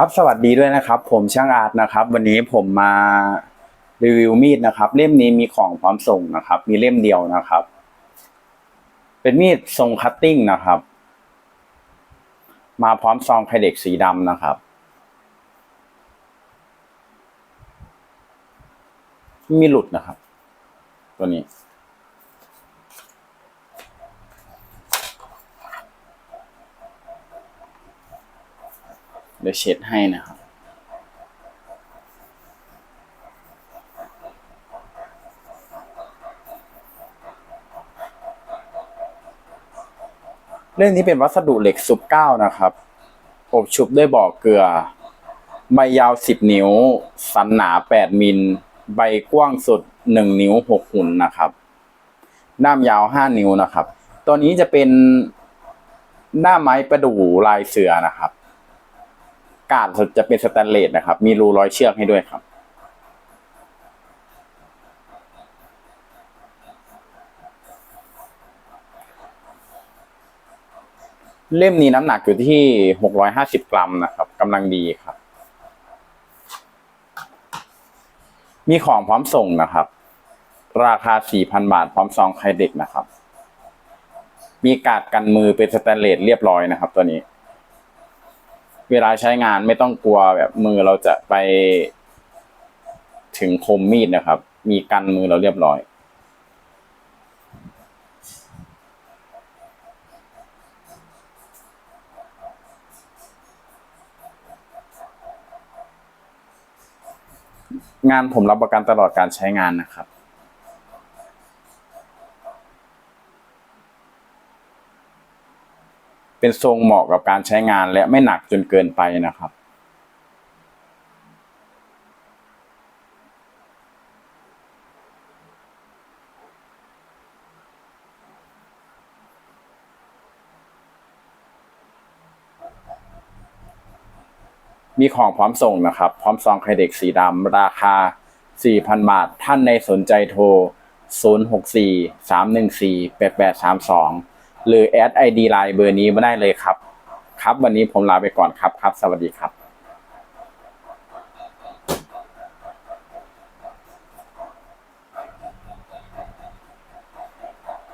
ครับสวัสดีด้วยนะครับ ผมช่างอาร์ตนะครับ วันนี้ผมมารีวิวมีดนะครับ เล่มนี้มีของพร้อมส่งนะครับ มีเล่มเดียวนะครับ เป็นมีดทรงคัตติ้งนะครับ มาพร้อมซองไคเด็กสีดำนะครับ มีหลุดนะครับ ตัวนี้ เดี๋ยวเช็ดให้นะครับ เล่มนี้เป็นวัสดุเหล็กซุปเก้านะครับ อบชุบด้วยบ่อเกลือ ใบยาว10นิ้ว สันหนา8มิล ใบกว้างสุด1นิ้ว6หุ่นนะครับ ด้ามยาว5นิ้วนะครับ ตัวนี้จะเป็นด้าไม้ประดู่ลายเสือนะครับ กาดจะเป็นสแตนเลสนะครับ มีรูร้อยเชือกให้ด้วยครับ เล่มนี้น้ำหนักอยู่ที่หกร้อยห้าสิบกรัมนะครับกำลังดีครับ มีของพร้อมส่งนะครับ ราคาสี่พันบาทพร้อมซองไข่เด็กนะครับ มีกาดกันมือเป็นสแตนเลสเรียบร้อยนะครับ ตัวนี้ เวลาใช้งานไม่ต้องกลัวแบบมือเราจะไปถึงคมมีดนะครับ มีกันมือเราเรียบร้อย งานผมรับประกันตลอดการใช้งานนะครับ เป็นทรงเหมาะกับการใช้งานและไม่หนักจนเกินไปนะครับ มีของพร้อมส่งนะครับ พร้อมซองไข่เด็กสีดำราคา 4,000 บาท ท่านในสนใจโทร 064 314 8832 หรือแอดไอดีไลน์เบอร์นี้มาได้เลยครับ ครับวันนี้ผมลาไปก่อนครับครับ สวัสดีครับ